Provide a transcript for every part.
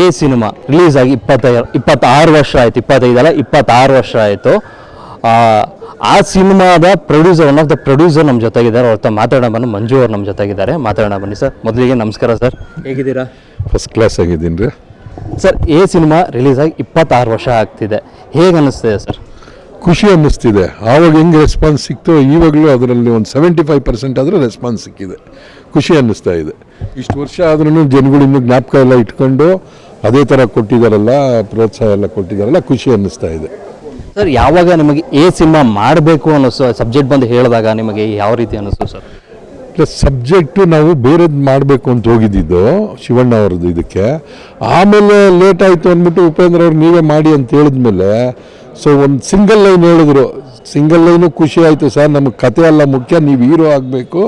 A cinema release ಆಗಿ ಇಪ್ಪತ್ತೈದು ಇಪ್ಪತ್ತಾರು ವರ್ಷ ಆಯಿತು ಇಪ್ಪತ್ತೈದಲ್ಲ ಇಪ್ಪತ್ತಾರು ವರ್ಷ ಆಯಿತು. ಆ ಸಿನಿಮಾದ producer one of the producer ನಮ್ಮ ಜೊತೆಗಿದ್ದಾರೆ. ಅವ್ರ ಹತ್ರ ಮಾತಾಡೋಣ ಬನ್ನಿ. ಮಂಜು ಅವ್ರು ನಮ್ಮ ಜೊತೆಗಿದ್ದಾರೆ. ಮಾತಾಡೋಣ ಬನ್ನಿ ಸರ್. ಮೊದಲಿಗೆ ನಮಸ್ಕಾರ ಸರ್. ಹೇಗಿದ್ದೀರಾ? ಫಸ್ಟ್ ಕ್ಲಾಸ್ ಆಗಿದ್ದೀನಿ ರೀ. ಸರ್ ಎ ಸಿನಿಮಾ ರಿಲೀಸ್ ಆಗಿ ಇಪ್ಪತ್ತಾರು ವರ್ಷ ಆಗ್ತಿದೆ. ಹೇಗೆ ಅನ್ನಿಸ್ತಿದೆ ಸರ್? ಖುಷಿ ಅನ್ನಿಸ್ತಿದೆ. ಆವಾಗ ಹೆಂಗೆ ರೆಸ್ಪಾನ್ಸ್ ಸಿಕ್ತೋ ಇವಾಗಲೂ ಅದರಲ್ಲಿ ಒಂದು ಸೆವೆಂಟಿ ಫೈವ್ ಪರ್ಸೆಂಟ್ ಆದರೂ ರೆಸ್ಪಾನ್ಸ್ ಸಿಕ್ಕಿದೆ. ಖುಷಿ ಅನ್ನಿಸ್ತಾ ಇದೆ. ಇಷ್ಟು ವರ್ಷ ಆದ್ರೂ ಜನಗಳು ಇನ್ನೂ ಜ್ಞಾಪಕ ಎಲ್ಲ ಇಟ್ಕೊಂಡು ಅದೇ ಥರ ಕೊಟ್ಟಿದ್ದಾರಲ್ಲ, ಪ್ರೋತ್ಸಾಹ ಎಲ್ಲ ಕೊಟ್ಟಿದ್ದಾರಲ್ಲ, ಖುಷಿ ಅನ್ನಿಸ್ತಾ ಇದೆ. ಸರ್, ಯಾವಾಗ ನಿಮಗೆ ಎ ಸಿನಿಮಾ ಮಾಡಬೇಕು ಅನ್ನೋ ಸಬ್ಜೆಕ್ಟ್ ಬಂದು ಹೇಳಿದಾಗ ನಿಮಗೆ ಯಾವ ರೀತಿ ಅನ್ನಿಸ್ತು ಸರ್? ಪ್ಲಸ್ ಸಬ್ಜೆಕ್ಟು ನಾವು ಬೇರೆದು ಮಾಡಬೇಕು ಅಂತ ಹೋಗಿದ್ದಿದ್ದು ಶಿವಣ್ಣ ಅವ್ರದ್ದು ಇದಕ್ಕೆ. ಆಮೇಲೆ ಲೇಟ್ ಆಯಿತು ಅಂದ್ಬಿಟ್ಟು ಉಪೇಂದ್ರ ಅವ್ರು ನೀವೇ ಮಾಡಿ ಅಂತ ಹೇಳಿದ್ಮೇಲೆ ಸೊ ಒಂದು ಸಿಂಗಲ್ ಲೈನ್ ಹೇಳಿದ್ರು. ಸಿಂಗಲ್ ಲೈನು ಖುಷಿ ಆಯಿತು ಸರ್, ನಮಗೆ ಕತೆ ಎಲ್ಲ ಮುಖ್ಯ, ನೀವು ಹೀರೋ ಆಗಬೇಕು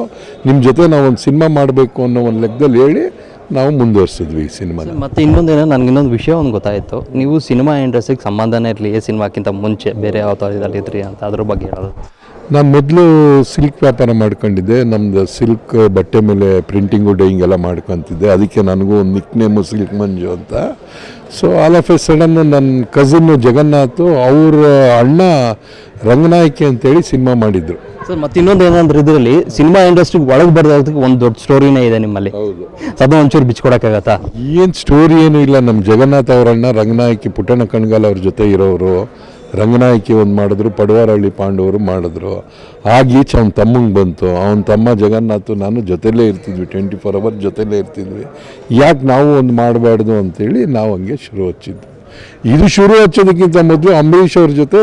ನಿಮ್ಮ ಜೊತೆ ನಾವು ಒಂದು ಸಿನಿಮಾ ಮಾಡಬೇಕು ಅನ್ನೋ ಒಂದು ಲೆಕ್ಕದಲ್ಲಿ ಹೇಳಿ ನಾವು ಮುಂದುವರ್ಸಿದ್ವಿ ಈ ಸಿನಿಮಾ ಮತ್ತೆ ಇನ್ನೊಂದೇನೋ ನನಗೆ ಇನ್ನೊಂದು ವಿಷಯ ಒಂದು ಗೊತ್ತಾಯಿತು. ನೀವು ಸಿನಿಮಾ ಇಂಡಸ್ಟ್ರಿಗೆ ಸಂಬಂಧನೇ ಇರಲಿ ಸಿನಿಮಾಕ್ಕಿಂತ ಮುಂಚೆ ಬೇರೆ ಯಾವ ಥರದಲ್ಲಿ ಇದ್ರಿ ಅಂತ, ಅದ್ರ ಬಗ್ಗೆ ಹೇಳೋದು. ನಾನು ಮೊದಲು ಸಿಲ್ಕ್ ವ್ಯಾಪಾರ ಮಾಡ್ಕೊಂಡಿದ್ದೆ. ನಮ್ಮದು ಸಿಲ್ಕ್ ಬಟ್ಟೆ ಮೇಲೆ ಪ್ರಿಂಟಿಂಗು ಡೈಯಿಂಗ್ ಎಲ್ಲ ಮಾಡ್ಕೊತಿದ್ದೆ. ಅದಕ್ಕೆ ನನಗೂ ಒಂದು ನಿಕ್ ನೇಮು ಸಿಲ್ಕ್ ಮಂಜು ಅಂತ. So all of a sudden ನನ್ನ ಕಸಿನ್ನು ಜಗನ್ನಾಥ್ ಅವ್ರ ಅಣ್ಣ ರಂಗನಾಯಕಿ ಅಂತೇಳಿ ಸಿನಿಮಾ ಮಾಡಿದ್ರು. ಸರ್ ಮತ್ತೆ ಇನ್ನೊಂದು ಏನಂದ್ರೆ ಇದರಲ್ಲಿ ಸಿನಿಮಾ ಇಂಡಸ್ಟ್ರಿಗೆ ಒಳಗೆ ಬರೋದಕ್ಕೆ ಒಂದು ದೊಡ್ಡ ಸ್ಟೋರಿನೇ ಇದೆ ನಿಮ್ಮಲ್ಲಿ. ಹೌದು. ಅದು ಒಂಚೂರು ಬಿಚ್ಕೊಡಕ್ಕಾಗತ್ತಾ? ಏನು ಸ್ಟೋರಿ ಏನು ಇಲ್ಲ. ನಮ್ಮ ಜಗನ್ನಾಥ್ ಅವರಣ್ಣ ಅಣ್ಣ ರಂಗನಾಯಕಿ ಪುಟ್ಟಣ್ಣ ಕಣ್ಗಾಲ್ ಅವ್ರ ಜೊತೆ ಇರೋರು ರಂಗನಾಯಕಿ ಒಂದು ಮಾಡಿದ್ರು, ಪಡವಾರಹಳ್ಳಿ ಪಾಂಡವರು ಮಾಡಿದ್ರು. ಆಗ ಈಚೆ ಅವ್ನ ತಮ್ಮಂಗೆ ಬಂತು. ಅವನ ತಮ್ಮ ಜಗನ್ನಾಥ್, ನಾನು ಜೊತೆಲೇ ಇರ್ತಿದ್ವಿ ಟ್ವೆಂಟಿ ಫೋರ್ ಅವರ್ ಜೊತೆಲೇ ಇರ್ತಿದ್ವಿ. ಯಾಕೆ ನಾವು ಒಂದು ಮಾಡಬಾರ್ದು ಅಂತೇಳಿ ನಾವು ಹಂಗೆ ಶುರು ಹಚ್ಚಿದ್ದು. ಇದು ಶುರು ಹಚ್ಚೋದಕ್ಕಿಂತ ಮೊದಲು ಅಂಬರೀಷ್ ಅವ್ರ ಜೊತೆ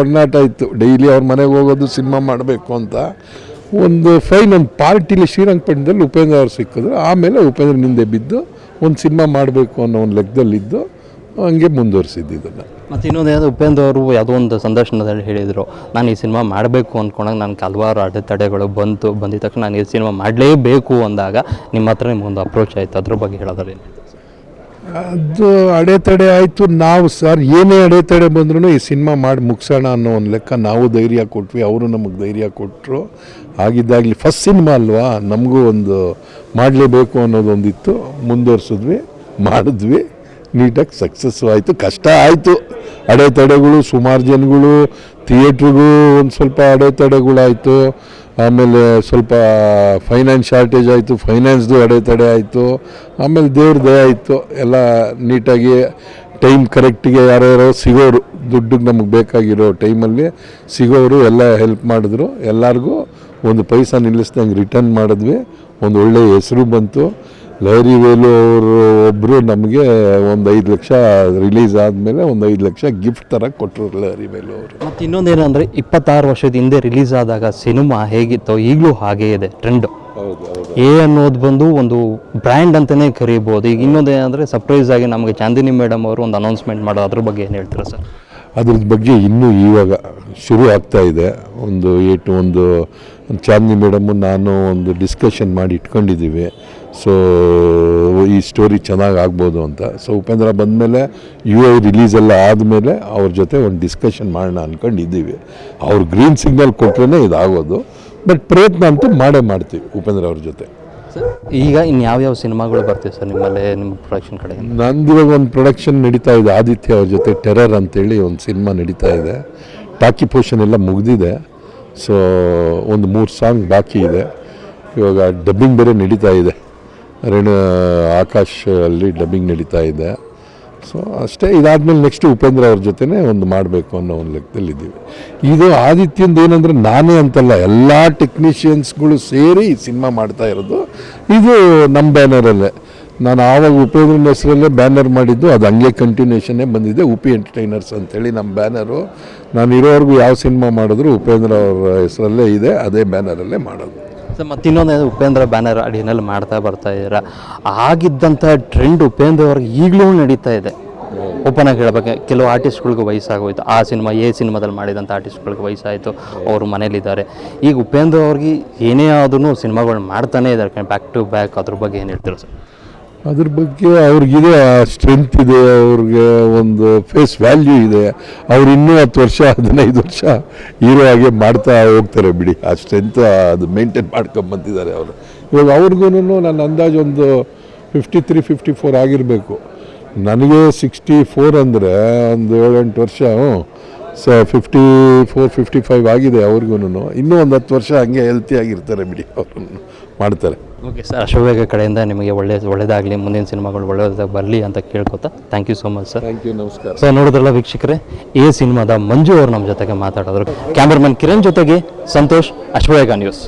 ಒಡನಾಟ ಇತ್ತು. ಡೈಲಿ ಅವ್ರ ಮನೆಗೆ ಹೋಗೋದು, ಸಿನಿಮಾ ಮಾಡಬೇಕು ಅಂತ. ಒಂದು ಫೈನ್ ಒಂದು ಪಾರ್ಟಿಲಿ ಶ್ರೀರಂಗಪಟ್ಟಣದಲ್ಲಿ ಉಪೇಂದ್ರ ಅವ್ರು ಸಿಕ್ಕಿದ್ರು. ಆಮೇಲೆ ಉಪೇಂದ್ರ ನಿಂದೆ ಬಿದ್ದು ಒಂದು ಸಿನಿಮಾ ಮಾಡಬೇಕು ಅನ್ನೋ ಒಂದು ಲೆಕ್ಕದಲ್ಲಿದ್ದು, ಹಂಗೆ ಮುಂದುವರಿಸಿದ್ದು ಇದನ್ನು. ಮತ್ತು ಇನ್ನೊಂದು ಏನಂದ್ರೆ ಉಪೇಂದ್ರ ಅವರು ಯಾವುದೋ ಒಂದು ಸಂದರ್ಶನದಲ್ಲಿ ಹೇಳಿದರು, ನಾನು ಈ ಸಿನಿಮಾ ಮಾಡಬೇಕು ಅಂದ್ಕೊಂಡಾಗ ನನಗೆ ಹಲವಾರು ಅಡೆತಡೆಗಳು ಬಂತು, ಬಂದಿದ ತಕ್ಷಣ ನಾನು ಈ ಸಿನಿಮಾ ಮಾಡಲೇಬೇಕು ಅಂದಾಗ ನಿಮ್ಮ ಹತ್ರ ನಿಮಗೊಂದು ಅಪ್ರೋಚ್ ಆಯಿತು, ಅದ್ರ ಬಗ್ಗೆ ಹೇಳೋದ್ರೆ ಅದು ಅಡೆತಡೆ ಆಯಿತು, ನಾವು ಸರ್ ಏನೇ ಅಡೆತಡೆ ಬಂದ್ರೂ ಈ ಸಿನಿಮಾ ಮಾಡಿ ಮುಗಿಸೋಣ ಅನ್ನೋ ಒಂದು ಲೆಕ್ಕ ನಾವು ಧೈರ್ಯ ಕೊಟ್ವಿ, ಅವರು ನಮಗೆ ಧೈರ್ಯ ಕೊಟ್ಟರು ಆಗಿದ್ದಾಗಲಿ ಫಸ್ಟ್ ಸಿನಿಮಾ ಅಲ್ವಾ, ನಮಗೂ ಒಂದು ಮಾಡಲೇಬೇಕು ಅನ್ನೋದೊಂದಿತ್ತು, ಮುಂದುವರ್ಸಿದ್ವಿ, ಮಾಡಿದ್ವಿ. ನೀಟಾಗಿ ಸಕ್ಸಸ್ಸು ಆಯಿತು. ಕಷ್ಟ ಆಯಿತು. ಅಡೆತಡೆಗಳು, ಸುಮಾರು ಜನಗಳು ಥಿಯೇಟ್ರಿಗೂ ಒಂದು ಸ್ವಲ್ಪ ಅಡೆತಡೆಗಳಾಯಿತು. ಆಮೇಲೆ ಸ್ವಲ್ಪ ಫೈನಾನ್ಸ್ ಶಾರ್ಟೇಜ್ ಆಯಿತು ಫೈನಾನ್ಸ್ದು ಅಡೆತಡೆ ಆಯಿತು. ಆಮೇಲೆ ದೇವ್ರ ದಯ ಆಯಿತು. ಎಲ್ಲ ನೀಟಾಗಿ ಟೈಮ್ ಕರೆಕ್ಟಿಗೆ ಯಾರ್ಯಾರೋ ಸಿಗೋರು, ದುಡ್ಡಿಗೆ ನಮಗೆ ಬೇಕಾಗಿರೋ ಟೈಮಲ್ಲಿ ಸಿಗೋರು, ಎಲ್ಲ ಹೆಲ್ಪ್ ಮಾಡಿದ್ರು. ಎಲ್ಲರಿಗೂ ಒಂದು ಪೈಸಾ ನಿಲ್ಲಿಸ್ದಂಗೆ ರಿಟರ್ನ್ ಮಾಡಿದ್ವಿ. ಒಂದು ಒಳ್ಳೆಯ ಹೆಸರು ಬಂತು. ಲಹರಿ ವೇಲು ಅವರು ಒಬ್ಬರು ನಮಗೆ ಒಂದು ಐದು ಲಕ್ಷ ರಿಲೀಸ್ ಆದಮೇಲೆ ಒಂದು ಐದು ಲಕ್ಷ ಗಿಫ್ಟ್ ಥರ ಕೊಟ್ಟರು ಲಹರಿ ವೇಲು ಅವರು. ಮತ್ತು ಇನ್ನೊಂದೇನೆಂದರೆ ಇಪ್ಪತ್ತಾರು ವರ್ಷದ ಹಿಂದೆ ರಿಲೀಸ್ ಆದಾಗ ಸಿನಿಮಾ ಹೇಗಿತ್ತೋ ಈಗಲೂ ಹಾಗೇ ಇದೆ ಟ್ರೆಂಡ್ ಎ ಅನ್ನೋದು ಬಂದು ಒಂದು ಬ್ರ್ಯಾಂಡ್ ಅಂತಲೇ ಕರೀಬೋದು. ಈಗ ಇನ್ನೊಂದು ಏನಂದರೆ ಸರ್ಪ್ರೈಸ್ ಆಗಿ ನಮಗೆ ಚಾಂದಿನಿ ಮೇಡಮ್ ಅವರು ಒಂದು ಅನೌನ್ಸ್ಮೆಂಟ್ ಮಾಡೋದು ಅದ್ರ ಬಗ್ಗೆ ಏನು ಹೇಳ್ತೀರಾ ಸರ್? ಅದ್ರ ಬಗ್ಗೆ ಇನ್ನೂ ಇವಾಗ ಶುರು ಆಗ್ತಾ ಇದೆ. ಒಂದು ಏಟು ಒಂದು ಚಾಂದಿನಿ ಮೇಡಮು ನಾನು ಒಂದು ಡಿಸ್ಕಷನ್ ಮಾಡಿ ಇಟ್ಕೊಂಡಿದ್ದೀವಿ. ಸೊ ಈ ಸ್ಟೋರಿ ಚೆನ್ನಾಗಿ ಆಗ್ಬೋದು ಅಂತ. ಸೊ ಉಪೇಂದ್ರ ಬಂದಮೇಲೆ ಯು ಐ ರಿಲೀಸ್ ಎಲ್ಲ ಆದಮೇಲೆ ಅವ್ರ ಜೊತೆ ಒಂದು ಡಿಸ್ಕಷನ್ ಮಾಡೋಣ ಅಂದ್ಕೊಂಡಿದ್ದೀವಿ ಅವ್ರು ಗ್ರೀನ್ ಸಿಗ್ನಲ್ ಕೊಟ್ರೇ ಇದಾಗೋದು. ಬಟ್ ಪ್ರಯತ್ನ ಅಂತೂ ಮಾಡೇ ಮಾಡ್ತೀವಿ ಉಪೇಂದ್ರ ಅವ್ರ ಜೊತೆ. ಸರ್ ಈಗ ಇನ್ನು ಯಾವ್ಯಾವ ಸಿನಿಮಾಗಳು ಬರ್ತೀವಿ ಸರ್ ನಿಮ್ಮಲ್ಲೇ ನಿಮ್ಮ ಪ್ರೊಡಕ್ಷನ್ ಕಡೆ ನಂದು ಇವಾಗ ಒಂದು ಪ್ರೊಡಕ್ಷನ್ ನಡೀತಾ ಇದೆ. ಆದಿತ್ಯ ಅವ್ರ ಜೊತೆ ಟೆರರ್ ಅಂತೇಳಿ ಒಂದು ಸಿನಿಮಾ ನಡೀತಾ ಇದೆ. ಟಾಕಿ ಪೋಷನ್ ಎಲ್ಲ ಮುಗಿದಿದೆ. ಸೊ ಒಂದು ಮೂರು ಸಾಂಗ್ ಬಾಕಿ ಇದೆ. ಇವಾಗ ಡಬ್ಬಿಂಗ್ ಬೇರೆ ನಡೀತಾ ಇದೆ. ರೇಣು ಆಕಾಶ್ ಅಲ್ಲಿ ಡಬ್ಬಿಂಗ್ ನಡೀತಾ ಇದೆ. ಸೊ ಅಷ್ಟೇ. ಇದಾದಮೇಲೆ ನೆಕ್ಸ್ಟ್ ಉಪೇಂದ್ರ ಅವ್ರ ಜೊತೆನೇ ಒಂದು ಮಾಡಬೇಕು ಅನ್ನೋ ಒಂದು ಲೆಕ್ಕದಲ್ಲಿ ಇದ್ದೀವಿ. ಇದು ಆದಿತ್ಯಂದು ಏನಂದರೆ ನಾನೇ ಅಂತಲ್ಲ, ಎಲ್ಲ ಟೆಕ್ನಿಷಿಯನ್ಸ್ಗಳು ಸೇರಿ ಸಿನಿಮಾ ಮಾಡ್ತಾ ಇರೋದು. ಇದು ನಮ್ಮ ಬ್ಯಾನರಲ್ಲೇ ನಾನು ಆವಾಗ ಉಪೇಂದ್ರ ಹೆಸರಲ್ಲೇ ಬ್ಯಾನರ್ ಮಾಡಿದ್ದು, ಅದು ಹಂಗೆ ಕಂಟಿನ್ಯೂಷನ್ನೇ ಬಂದಿದೆ, ಉಪಿ ಎಂಟರ್ಟೈನರ್ಸ್ ಅಂತೇಳಿ ನಮ್ಮ ಬ್ಯಾನರು. ನಾನು ಇರೋವರೆಗೂ ಯಾವ ಸಿನಿಮಾ ಮಾಡಿದ್ರು ಉಪೇಂದ್ರ ಅವರ ಹೆಸರಲ್ಲೇ ಇದೆ, ಅದೇ ಬ್ಯಾನರಲ್ಲೇ ಮಾಡೋದು. ಸರ್, ಮತ್ತು ಇನ್ನೊಂದು ಉಪೇಂದ್ರ ಬ್ಯಾನರ್ ಅಡಿನಲ್ಲಿ ಮಾಡ್ತಾ ಬರ್ತಾ ಇದ್ದೀರಾ? ಆಗಿದ್ದಂಥ ಟ್ರೆಂಡ್ ಉಪೇಂದ್ರ ಅವ್ರಿಗೆ ಈಗಲೂ ನಡೀತಾ ಇದೆ. ಓಪನ್ ಆಗಿ ಹೇಳಬೇಕು, ಕೆಲವು ಆರ್ಟಿಸ್ಟ್ಗಳಿಗೆ ವಯಸ್ಸಾಗೋಯ್ತು. ಆ ಸಿನಿಮಾ, ಎ ಸಿನಿಮಾದಲ್ಲಿ ಮಾಡಿದಂಥ ಆರ್ಟಿಸ್ಟ್ಗಳಿಗೆ ವಯಸ್ಸಾಯಿತು. ಅವರು ಮನೇಲಿದ್ದಾರೆ. ಈಗ ಉಪೇಂದ್ರ ಅವ್ರಿಗೆ ಏನೇ ಆದ್ರೂ ಸಿನಿಮಾಗಳು ಮಾಡ್ತಾನೆ ಇದ್ದಾರೆ. ಬ್ಯಾಕ್ ಟು ಬ್ಯಾಕ್ ಅದ್ರ ಬಗ್ಗೆ ಏನು ಹೇಳ್ತೀರಾ ಸರ್? ಅದ್ರ ಬಗ್ಗೆ ಅವ್ರಿಗಿದೆ ಸ್ಟ್ರೆಂತ್ ಇದೆ, ಅವ್ರಿಗೆ ಒಂದು ಫೇಸ್ ವ್ಯಾಲ್ಯೂ ಇದೆ. ಅವ್ರು ಇನ್ನೂ ಹತ್ತು ವರ್ಷ, ಹದಿನೈದು ವರ್ಷ ಹೀರೋ ಹಾಗೆ ಮಾಡ್ತಾ ಹೋಗ್ತಾರೆ ಬಿಡಿ. ಆ ಸ್ಟ್ರೆಂತ್ ಅದು ಮೇಂಟೈನ್ ಮಾಡ್ಕೊಂಬಂದಿದ್ದಾರೆ ಅವರು. ಇವಾಗ ಅವ್ರಿಗೂ ನನ್ನ ಅಂದಾಜು ಒಂದು ಫಿಫ್ಟಿ ತ್ರೀ ಫಿಫ್ಟಿ ಫೋರ್ ಆಗಿರಬೇಕು. ನನಗೆ ಸಿಕ್ಸ್ಟಿ ಫೋರ್ ಅಂದರೆ ಒಂದು ಏಳೆಂಟು ವರ್ಷ ಸ ಫಿಫ್ಟಿ ಫೋರ್ ಫಿಫ್ಟಿ ಫೈವ್ ಆಗಿದೆ ಅವ್ರಿಗೂ ಇನ್ನೂ ಒಂದು ಹತ್ತು ವರ್ಷ ಹಂಗೆ ಹೆಲ್ತಿಯಾಗಿರ್ತಾರೆ ಬಿಡಿ ಅವರು. ಮಾಡ್ತಾರೆ. ಓಕೆ ಸರ್ ಅಶೋಕ ಕಡೆಯಿಂದ ನಿಮಗೆ ಒಳ್ಳೆ ಒಳ್ಳೇದಾಗಲಿ ಮುಂದಿನ ಸಿನಿಮಾಗಳು ಒಳ್ಳೆಯದಾಗಿ ಬರಲಿ ಅಂತ ಕೇಳ್ಕೊತಾ thank you so much sir thank you ನಮಸ್ಕಾರ. ಸರ್ ನೋಡಿದ್ರಲ್ಲ ವೀಕ್ಷಕರೇ ಈ ಸಿನಿಮಾದ ಮಂಜು ಅವರು ನಮ್ಮ ಜೊತೆಗೆ ಮಾತಾಡಿದ್ರು. ಕ್ಯಾಮ್ರಾಮನ್ ಕಿರಣ್ ಜೊತೆಗೆ ಸಂತೋಷ್ ಅಶ್ವವೇಗ ನ್ಯೂಸ್